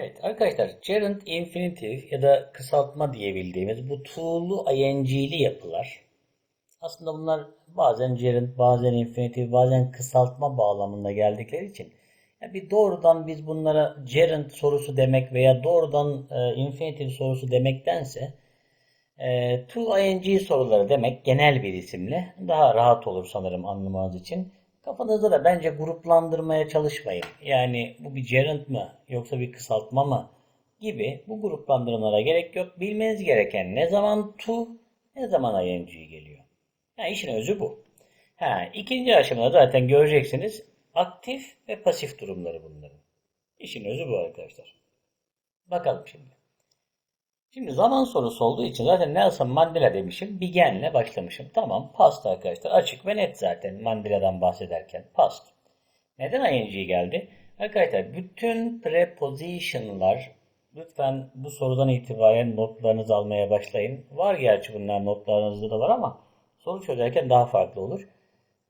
Evet arkadaşlar gerund infinitive ya da kısaltma diyebildiğimiz bu to'lu ing'li yapılar aslında bunlar bazen gerund, bazen infinitive, bazen kısaltma bağlamında geldikleri için ya bir doğrudan biz bunlara gerund sorusu demek veya doğrudan e, infinitive sorusu demektense e, to ing soruları demek genel bir isimle daha rahat olur sanırım anlamanız için. Kafanızda da bence gruplandırmaya çalışmayın. Yani bu bir gerund mı yoksa bir kısaltma mı gibi bu gruplandırmalara gerek yok. Bilmeniz gereken ne zaman to ne zaman ing geliyor. Yani işin özü bu. Ha, ikinci aşamada zaten göreceksiniz aktif ve pasif durumları bunların. İşin özü bu arkadaşlar. Bakalım şimdi. Şimdi zaman sorusu olduğu için zaten Nelson Mandela demişim. Began'le başlamışım. Tamam past arkadaşlar. Açık ve net zaten Mandela'dan bahsederken. Past. Neden ing geldi? Arkadaşlar bütün preposition'lar lütfen bu sorudan itibaren notlarınızı almaya başlayın. Var gerçi bunlar notlarınızda da var ama soru çözerken daha farklı olur.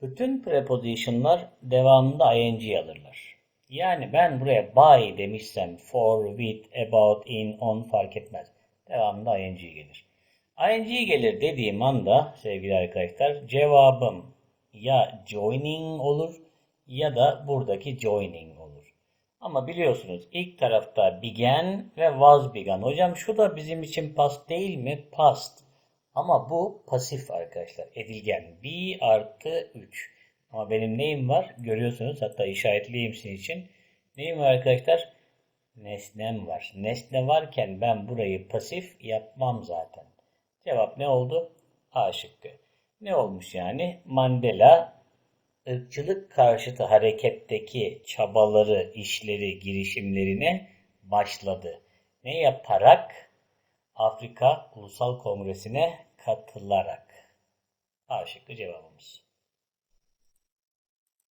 Bütün preposition'lar devamında ing alırlar. Yani ben buraya by demişsem for, with, about, in, on fark etmez. Devamında ing gelir. ing gelir dediğim anda sevgili arkadaşlar cevabım ya joining olur ya da buradaki joining olur. Ama biliyorsunuz ilk tarafta began ve was begun. Hocam şu da bizim için past değil mi? Past. Ama bu pasif arkadaşlar. Edilgen. Be artı 3. Ama benim neyim var? Görüyorsunuz hatta işaretleyeyim sizin için. Neyim var arkadaşlar? Nesnem var. Nesne varken ben burayı pasif yapmam zaten. Cevap ne oldu? A şıkkı. Ne olmuş yani? Mandela ırkçılık karşıtı hareketteki çabaları, işleri, girişimlerine başladı. Ne yaparak? Afrika Ulusal Kongresi'ne katılarak. A şıkkı cevabımız.